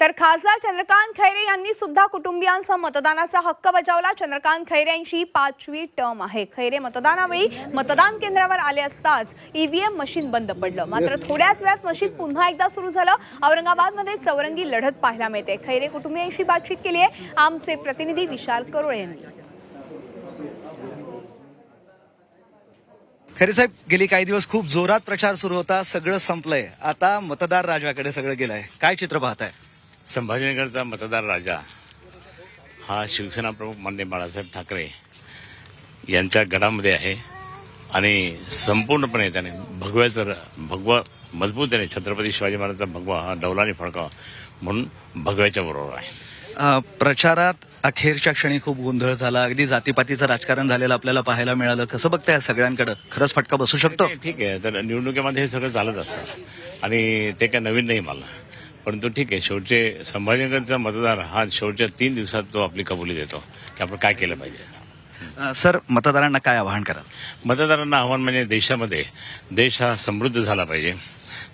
तर खासदार चंद्रकांत खैरे यांनी सुद्धा कुटुंबियांसह मतदानाचा हक्क बजावला. चंद्रकांत खैरे यांची पाचवी टर्म आहे. खैरे मतदानावेळी मतदान केंद्रावर आले असताच ईव्हीएम मशीन बंद पडलं. मात्र थोड्याच वेळात मशीन पुन्हा एकदा सुरू झालं. औरंगाबादमध्ये चौरंगी लढत पाहायला मिळते. खैरे कुटुंबियांशी बातचीत केली आहे. आमचे प्रतिनिधी विशाल करोळे यांनी. खरे साहेब गेली काही दिवस खूप जोरात प्रचार सुरू होता. सगळं संपलंय. आता मतदार राजाकडे सगळं गेलंय. काय चित्र पाहताय? संभाजीनगरचा मतदार राजा हा शिवसेना प्रमुख मान्य बाळासाहेब ठाकरे यांच्या गडामध्ये आहे आणि संपूर्णपणे त्याने भगव्याचं भगवा मजबूत त्याने छत्रपती शिवाजी महाराजांचा भगवा हा डौलाने फडकावा म्हणून भगव्याच्या बरोबर आहे. प्रचारात अखेरच्या क्षणी खूप गोंधळ झाला. अगदी जातीपातीचं राजकारण झालेलं आपल्याला पाहायला मिळालं. कसं बघताय या सगळ्यांकडे? खरंच फटका बसू शकतो? ठीक आहे. तर निवडणुकीमध्ये हे सगळं चालत असतं. आणि ते काय नवीन नाही मला. परंतु ठीक आहे शेवटचे संभाजीनगरचा मतदार हा शेवटच्या तीन दिवसात तो आपली कबुली देतो की आपण काय केलं पाहिजे. सर मतदारांना काय आवाहन कराल? मतदारांना आव्हान म्हणजे देशामध्ये देश हा समृद्ध झाला पाहिजे.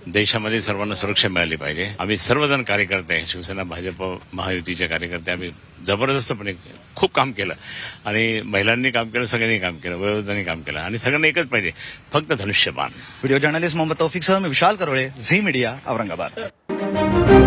देशामध्ये सर्वांना सुरक्षा मिळाली पाहिजे. आम्ही सर्वजण कार्यकर्ते शिवसेना भाजप महायुतीचे कार्यकर्ते आम्ही जबरदस्तपणे खूप काम केलं. आणि महिलांनी काम केलं सगळ्यांनी काम केलं वयोवृद्धांनी काम केलं आणि सगळ्यांना एकच पाहिजे फक्त धनुष्यबाण. व्हिडिओ जर्नलिस्ट मोहम्मद तौफिकसह मी Vishal Karole Zee media Aurangabad. thank you.